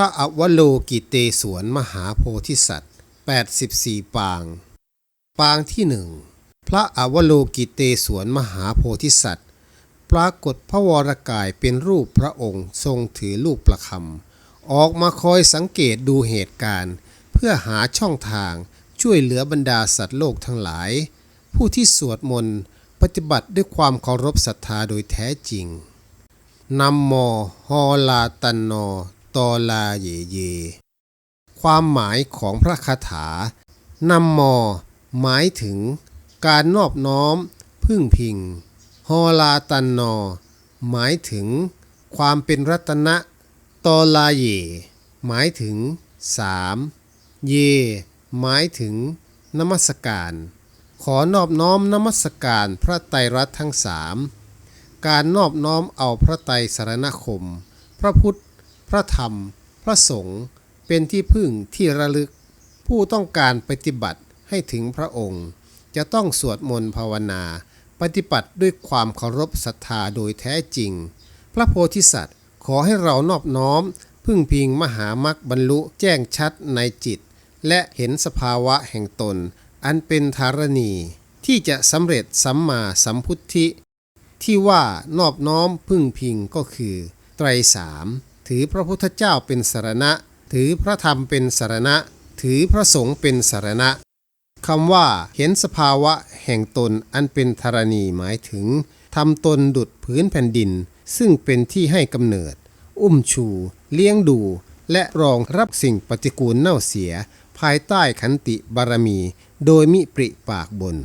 ระอวโลกิเตศวนมหาโพธิสัตว์ 84 ปาง ปางที่หนึ่งพระอวโลกิเตศวนมหาโพธิสัตว์ ปรากฏพระวรกายเป็นรูปพระองค์ทรงถือลูกประคำออกมาคอยสังเกตดูเหตุการณ์ เพื่อหาช่องทางช่วยเหลือบรรดาสัตว์โลกทั้งหลาย ผู้ที่สวดมนต์ปฏิบัติด้วยความเคารพศรัทธาโดยแท้จริงนัมโมฮอลาตันโน ตอลาเยเย ความหมายของพระคาถานัมโมหมายถึงการนอบน้อม พึ่งพิง ฮอลาตันโนหมายถึงความเป็นรัตนะ ตอลาเย หมายถึงสามเย หมายถึงนมัสการ ขอนอบน้อมนมัสการพระไตรรัตน์ทั้งสามการนอบน้อมเอาพระไตรสารณคม พระพุทธ พระธรรม พระสงฆ์เป็นที่พึ่งที่ระลึก ผู้ต้องการปฏิบัติให้ถึงพระองค์ จะต้องสวดมนต์ภาวนา ปฏิบัติด้วยความเคารพศรัทธาโดยแท้จริง พระโพธิสัตว์ขอให้เรานอบน้อม พึ่งพิงมหามรรคบรรลุแจ้งชัดในจิต และเห็นสภาวะแห่งตน อันเป็นธารณี ที่จะสำเร็จสัมมาสัมพุทธิ ที่ว่านอบน้อมพึ่งพิงก็คือ ไตรสาม ถือพระพุทธเจ้าเป็นสารณะ ถือพระธรรมเป็นสารณะ ถือพระสงฆ์เป็นสารณะคำว่าเห็นสภาวะแห่งตนอันเป็นธรณีหมายถึงทำตนดุดพื้นแผ่นดิน ซึ่งเป็นที่ให้กำเนิด อุ้มชู เลี้ยงดู และรองรับสิ่งปฏิกูลเน่าเสีย ภายใต้ขันติบารมี โดยมิปริปากบน